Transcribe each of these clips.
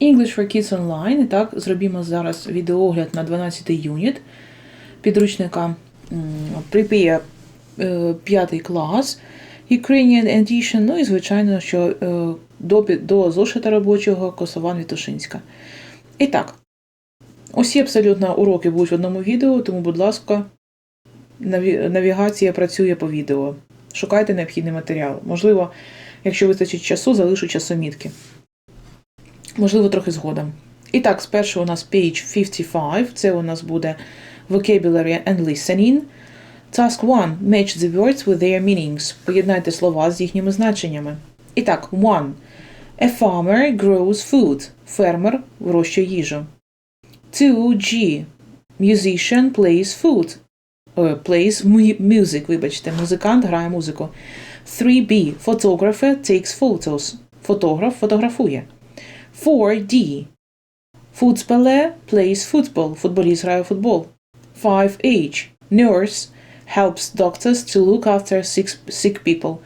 English for Kids Online. І так, зробімо зараз відеоогляд на 12 юніт підручника Prepare е, 5 клас, Ukrainian Edition, ну і, звичайно, що е, до, до зошита робочого Косован Вітушинська. І так, усі абсолютно уроки будуть в одному відео, тому, будь ласка, навігація працює по відео. Шукайте необхідний матеріал. Можливо, якщо вистачить часу, залишу часомітки. Можливо, трохи згодом. І так, спершу у нас page 55, це у нас буде vocabulary and listening. Task 1. Match the words with their meanings. Поєднайте слова з їхніми значеннями. І так, 1. A farmer grows food. Фермер вирощує їжу. 2G. Musician plays food. Е, plays music, вибачте, музикант грає музику. 3B. Photographer takes photos. Фотограф фотографує. 4D. Футспеле plays football. Футболіст грає у футбол. 5H. Nurse helps doctors to look after sick, sick people.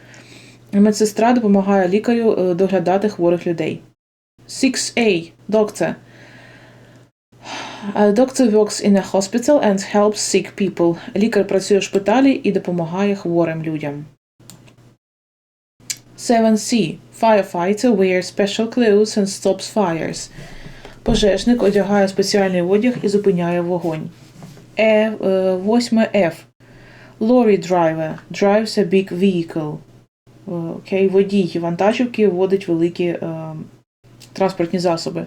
Медсестра допомагає лікарю е, доглядати хворих людей. 6A. Doctor. A doctor works in a hospital and helps sick people. Лікар працює в шпиталі і допомагає хворим людям. 7C. Firefighter wears special clothes and stops fires. Пожежник одягає спеціальний одяг і зупиняє вогонь. Е, е, восьме F. Lorry driver drives a big vehicle. Е, Окей, водій вантажівки водить великі е, транспортні засоби.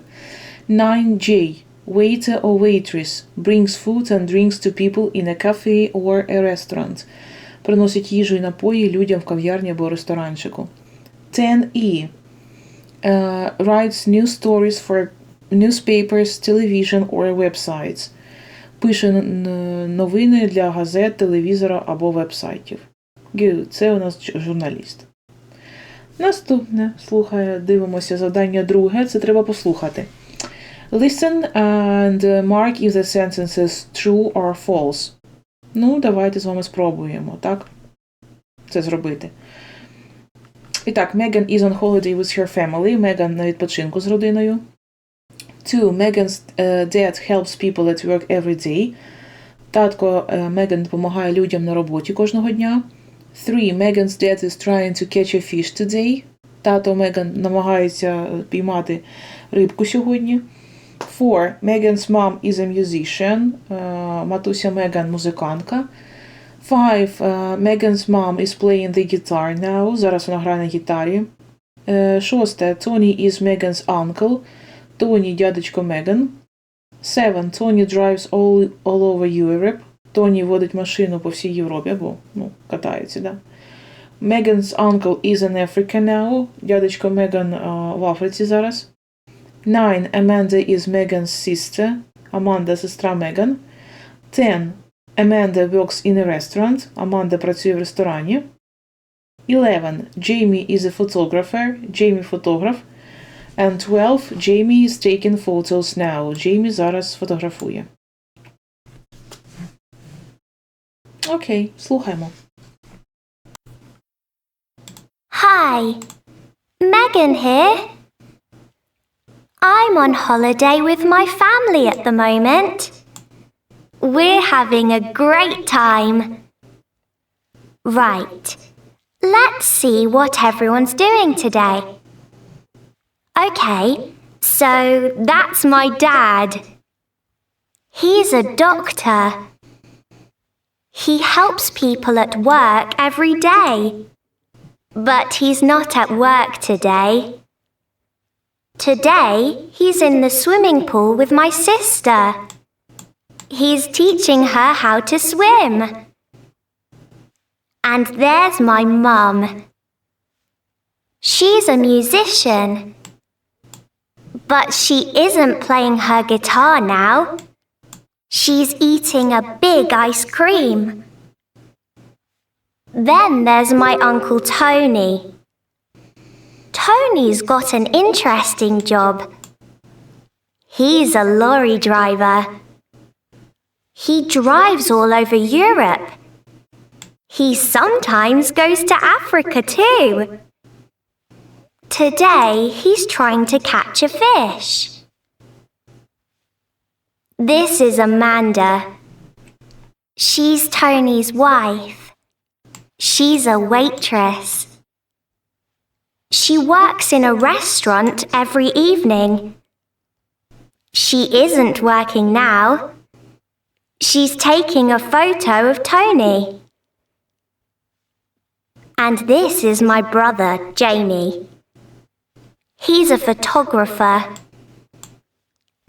9J. Waiter or waitress brings food and drinks to people in a cafe or a restaurant. Приносить їжу і напої людям в кав'ярні або ресторанчику. 10E. Uh, writes news stories for newspapers, television or websites. Пише новини для газет, телевізора або вебсайтів. Це у нас журналіст. Наступне, слухає, дивимося завдання друге. Це треба послухати. Listen and mark if the sentences true or false. Ну, давайте з вами спробуємо, так? Це зробити. І так, Megan is on holiday with her family. Меган на відпочинку з родиною. Two. Megan's uh, dad helps people at work every day. Татко Меган допомагає людям на роботі кожного дня. Three. Megan's dad is trying to catch a fish today. Тато Меган намагається е, піймати рибку сьогодні. Four. Megan's mom is a musician. Е, Матуся Меган музикантка. Five. Uh, Megan's mom is playing the guitar now. Зараз вона грає на гітарі. Е, Шосте. Tony is Megan's uncle. Тоні дядечко Меган. Seven. Tony drives all, all over Europe. Тоні водить машину по всій Європі, або ну, катається, да. Megan's uncle is in Africa now. Дядечко Меган а, в Африці зараз. Nine. Amanda is Megan's sister. Аманда сестра Меган. Ten. Amanda works in a restaurant. Аманда працює в ресторані. 11. Jamie is a photographer. Jamie фотограф. And 12. Jamie is taking photos now. Jamie зараз фотографує. Окей, слухаємо. Hi, Megan here. I'm on holiday with my family at the moment. We're having a great time. Right, let's see what everyone's doing today. Okay, so that's my dad. He's a doctor. He helps people at work every day. But he's not at work today. Today, he's in the swimming pool with my sister. He's teaching her how to swim. And there's my mum. She's a musician. But she isn't playing her guitar now. She's eating a big ice cream. Then there's my Uncle Tony. Tony's got an interesting job. He's a lorry driver. He drives all over Europe. He sometimes goes to Africa too. Today he's trying to catch a fish. This is Amanda. She's Tony's wife. She's a waitress. She works in a restaurant every evening. She isn't working now. She's taking a photo of Tony. And this is my brother, Jamie. He's a photographer.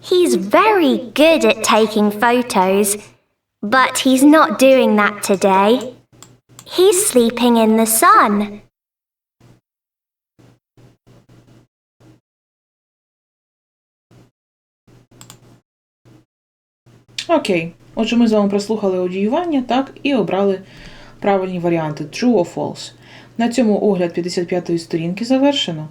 He's very good at taking photos, but he's not doing that today. He's sleeping in the sun. Okay, Отже, ми з вами прослухали аудіювання, так, і обрали правильні варіанти True or False. На цьому огляд 55-ї сторінки завершено.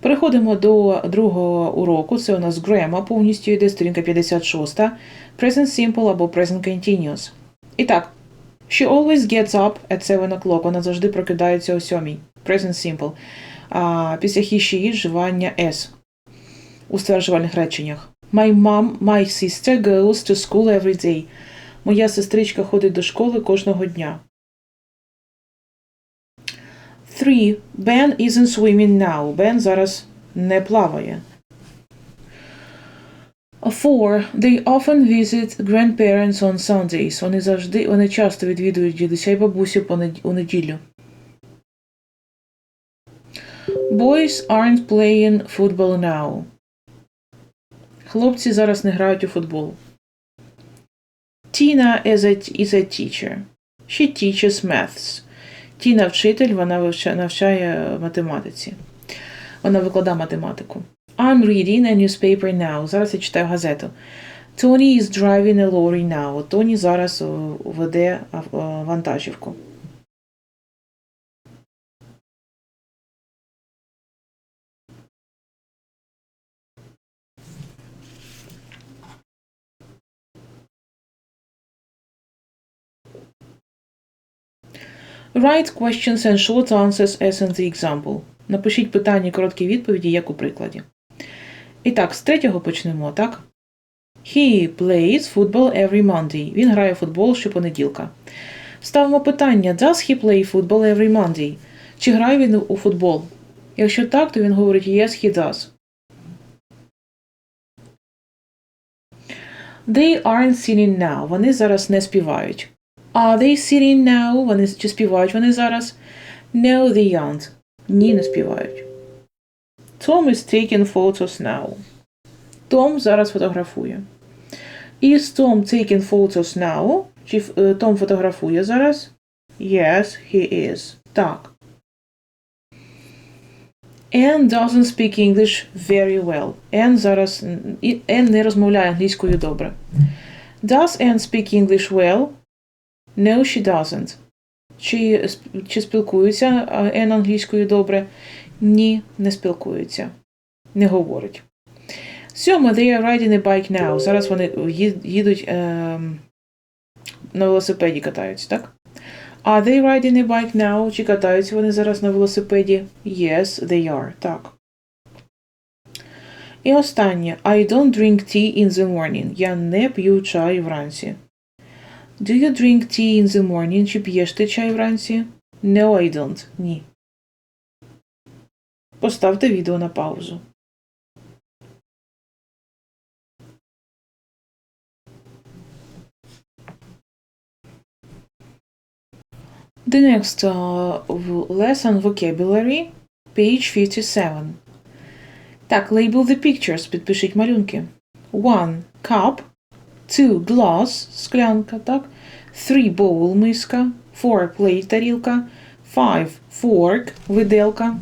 Переходимо до другого уроку. Це у нас Grammar, повністю йде сторінка 56. Present Simple або Present Continuous. І так, she always gets up at 7 o'clock. Вона завжди прокидається о 7. Present Simple. А, після he, she, вживання S у стверджувальних реченнях. My mom, my sister goes to school every day. Моя сестричка ходить до школи кожного дня. 3. Ben isn't swimming now. Ben зараз не плаває. 4. They often visit grandparents on Sundays. Вони завжди, вони часто відвідують дідуся і бабусю у неділю. Boys aren't playing football now. Хлопці зараз не грають у футбол. Tina is a, is a teacher. She teaches maths. Тіна вчитель, вона вивча- навчає математиці. Вона викладає математику. I'm reading a newspaper now. Зараз я читаю газету. Tony is driving a lorry now. Тоні зараз веде вантажівку. Write questions and short answers as in the example. Напишіть питання і короткі відповіді, як у прикладі. І так, з третього почнемо, так? He plays football every Monday. Він грає в футбол щопонеділка. Ставимо питання: Does he play football every Monday? Чи грає він у футбол? Якщо так, то він говорить Yes, he does. They aren't singing now. Вони зараз не співають. Are they singing now? Вони чи співають вони зараз? No, they aren't. Ні, не співають. Tom is taking photos now. Том зараз фотографує. Is Tom taking photos now? Чи е, Том фотографує зараз? Yes, he is. Так. Anne doesn't speak English very well. Anne зараз м, і- Anne не розмовляє англійською добре. Does Anne speak English well? No, she doesn't. Чи, чи спілкується а, Ен англійською добре? Ні, не спілкується. Не говорить. Сьоме, they are riding a bike now. Зараз вони їдуть ем, на велосипеді катаються, так? Are they riding a bike now? Чи катаються вони зараз на велосипеді? Yes, they are. Так. І останнє. I don't drink tea in the morning. Я не п'ю чай вранці. Do you drink tea in the morning? Чи п'єш ти чай вранці? No, I don't. Ні. Поставте відео на паузу. The next uh, lesson vocabulary, page 57. Так, label the pictures, підпишіть малюнки. One cup, two glass, склянка, так? Three bowl, миска, four plate, тарілка, five fork, виделка,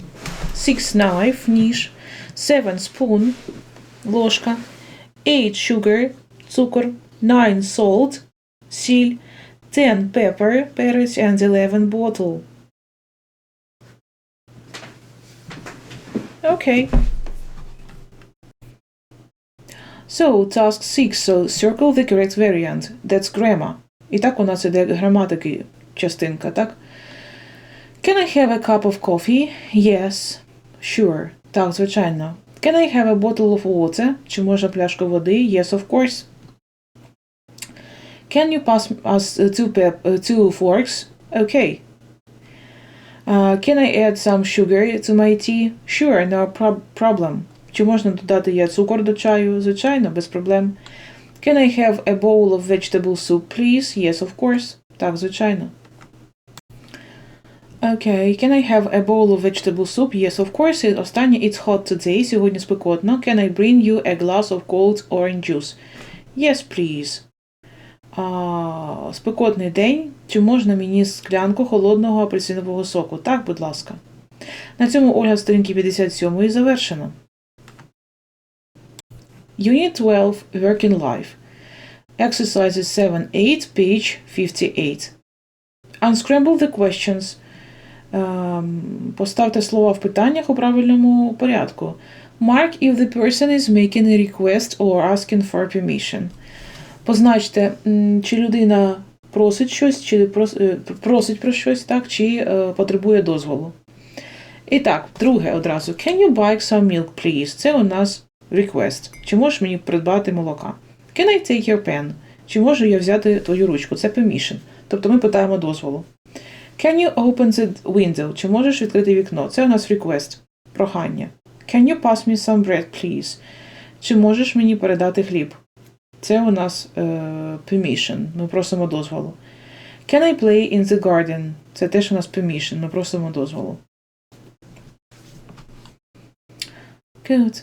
six knife, ніж, seven spoon, ложка, eight sugar, цукор, nine salt, сіль, ten pepper, перець, and eleven bottle. Okay. So, task 6. So, circle the correct variant. That's grammar. І так у нас іде граматики частинка, так? Can I have a cup of coffee? Yes. Sure. Так, звичайно. Can I have a bottle of water? Чи можна пляшку води? Yes, of course. Can you pass us uh, two, pep- uh, two forks? Okay. Uh, can I add some sugar to my tea? Sure, no prob- problem. Чи можна додати я цукор до чаю? Звичайно, без проблем. Can I have a bowl of vegetable soup, please? Yes, of course. Так, звичайно. Okay, can I have a bowl of vegetable soup? Yes, of course. Останнє It's hot today. Сьогодні спекотно. Can I bring you a glass of cold orange juice? Yes, please. А, спекотний день. Чи можна мені склянку холодного апельсинового соку? Так, будь ласка. На цьому Ольга сторінки 57 завершено. Unit 12 Working Life. Exercises 7-8, page 58. Unscramble the questions. Ем, Поставте слова в питаннях у правильному порядку. Mark if the person is making a request or asking for permission. Позначте, чи людина просить щось, чи е, просить про щось, так, чи е, потребує дозволу. І так, друге одразу. Can you buy some milk, please? Це у нас request. Чи можеш мені придбати молока? Can I take your pen? Чи можу я взяти твою ручку? Це permission. Тобто ми питаємо дозволу. Can you open the window? Чи можеш відкрити вікно? Це у нас request. Прохання. Can you pass me some bread, please? Чи можеш мені передати хліб? Це у нас е, permission. Ми просимо дозволу. Can I play in the garden? Це теж у нас permission. Ми просимо дозволу. Good.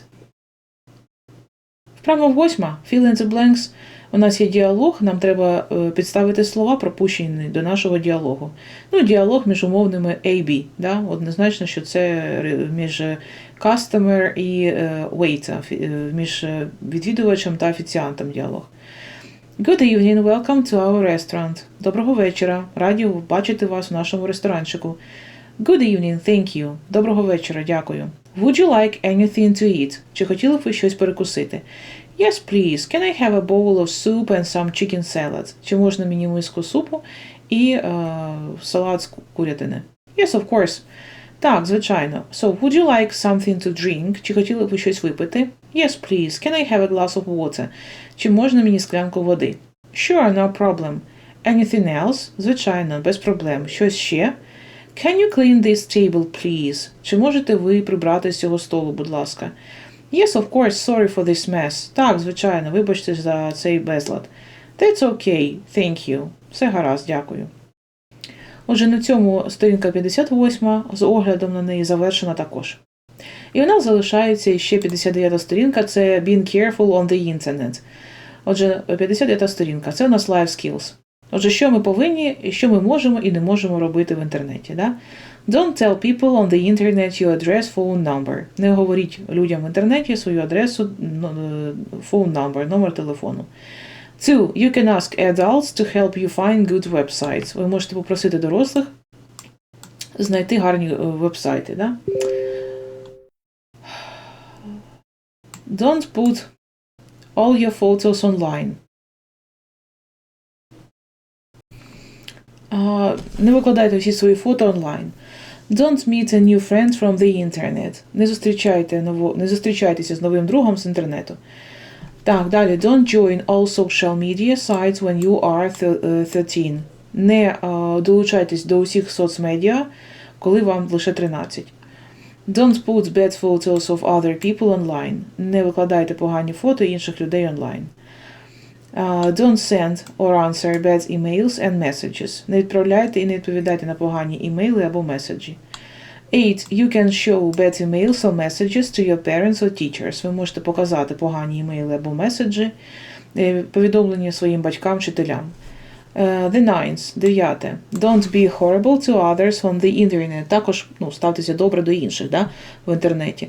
Вправо восьма. Fill in the blanks. У нас є діалог, нам треба е, підставити слова, пропущені до нашого діалогу. Ну, діалог між умовними A-B. Да? Однозначно, що це між е, customer і е, waiter, е, між е, відвідувачем та офіціантом діалог. Good evening, welcome to our restaurant. Доброго вечора. Раді бачити вас у нашому ресторанчику. Good evening, thank you. Доброго вечора, дякую. Would you like anything to eat? Чи хотіли б ви щось перекусити? Yes, please. Can I have a bowl of soup and some chicken salad? Чи можна мені миску супу і е, салат з курятини? Yes, of course. Так, звичайно. So, would you like something to drink? Чи хотіли б ви щось випити? Yes, please. Can I have a glass of water? Чи можна мені склянку води? Sure, no problem. Anything else? Звичайно, без проблем. Щось ще? Can you clean this table, please? Чи можете ви прибрати з цього столу, будь ласка? Yes, of course, sorry for this mess. Так, звичайно, вибачте за цей безлад. That's okay, thank you. Все гаразд, дякую. Отже, на цьому сторінка 58 з оглядом на неї завершена також. І у нас залишається ще 59 сторінка це Being careful on the internet. Отже, 59 сторінка це у нас Life Skills. Отже, що ми повинні, що ми можемо і не можемо робити в інтернеті. Да? Don't tell people on the internet your address, phone number. Не говоріть людям в інтернеті свою адресу, ну, е, phone number, номер телефону. Two, you can ask adults to help you find good websites. Ви можете попросити дорослих знайти гарні е, вебсайти. Да? Don't put all your photos online. Не викладайте всі свої фото онлайн. Don't meet a new friend from the internet. Не зустрічайте ново, не зустрічайтеся з новим другом з інтернету. Так, далі. Don't join all social media sites when you are thir- е, 13. Не е, долучайтесь до усіх соцмедіа, коли вам лише 13. Don't put bad photos of other people online. Не викладайте погані фото інших людей онлайн. Uh, don't send or answer bad emails and messages. Не відправляйте і не відповідайте на погані імейли або меседжі. 8. You can show bad emails or messages to your parents or teachers. Ви можете показати погані імейли або меседжі, е, повідомлення своїм батькам, вчителям. Uh, the nines, дев'яте. Don't be horrible to others on the internet. Також ну, ставтеся добре до інших да, в інтернеті.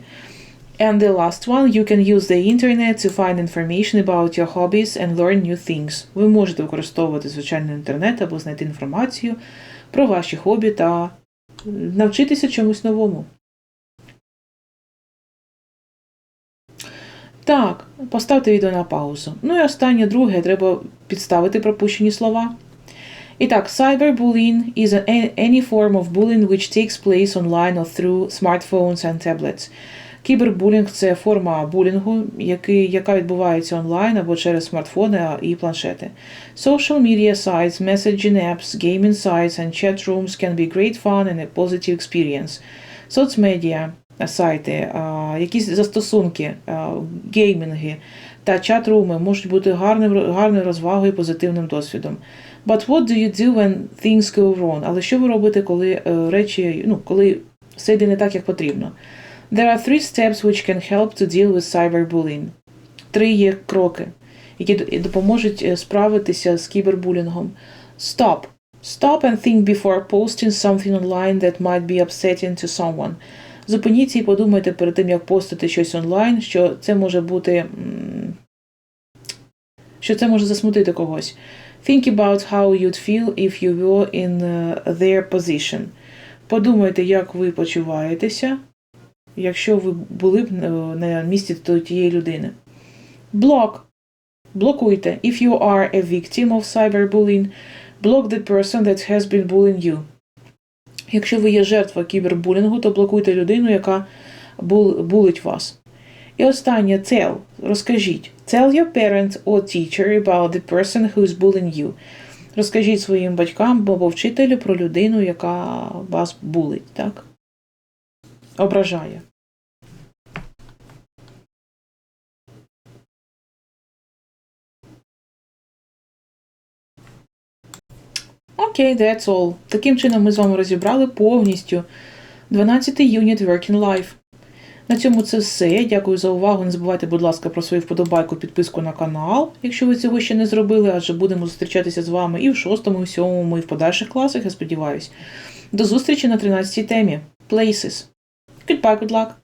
And the last one, you can use the internet to find information about your hobbies and learn new things. Ви можете використовувати звичайно інтернет або знайти інформацію про ваші хобі та навчитися чомусь новому. Так, поставте відео на паузу. Ну і останнє друге, треба підставити пропущені слова. І так, cyberbullying is an, any form of bullying which takes place online or through smartphones and tablets. Кібербулінг це форма булінгу, який, яка відбувається онлайн або через смартфони і планшети. Social media sites, messaging apps, gaming sites and chat rooms can be great fun and a positive experience. Соцмедіа, сайти, якісь застосунки, геймінги та чат-руми можуть бути гарним, гарною розвагою і позитивним досвідом. But what do you do when things go wrong? Але що ви робите, коли е, речі, ну, коли все йде не так, як потрібно? There are three steps which can help to deal with cyberbullying. Три є кроки, які допоможуть е, справитися з кібербулінгом. Stop. Stop and think before posting something online that might be upsetting to someone. Зупиніться і подумайте перед тим, як постити щось онлайн, що це може бути. що це може засмутити когось. Think about how you'd feel if you were in uh, their position. Подумайте, як ви почуваєтеся, якщо ви були б е, на місці тієї людини. Блок. Блокуйте. If you are a victim of cyberbullying, block the person that has been bullying you. Якщо ви є жертва кібербулінгу, то блокуйте людину, яка булить вас. І останнє tell. Розкажіть. Tell your parent or teacher about the person who is bullying you. Розкажіть своїм батькам або вчителю про людину, яка вас булить, так? Ображає. Окей, that's all. Таким чином ми з вами розібрали повністю 12 юніт Working Life. На цьому це все. Дякую за увагу. Не забувайте, будь ласка, про свою вподобайку, підписку на канал, якщо ви цього ще не зробили, адже будемо зустрічатися з вами і в шостому, і в сьомому, і в подальших класах, я сподіваюсь. До зустрічі на 13-й темі. Places. Goodbye, good luck!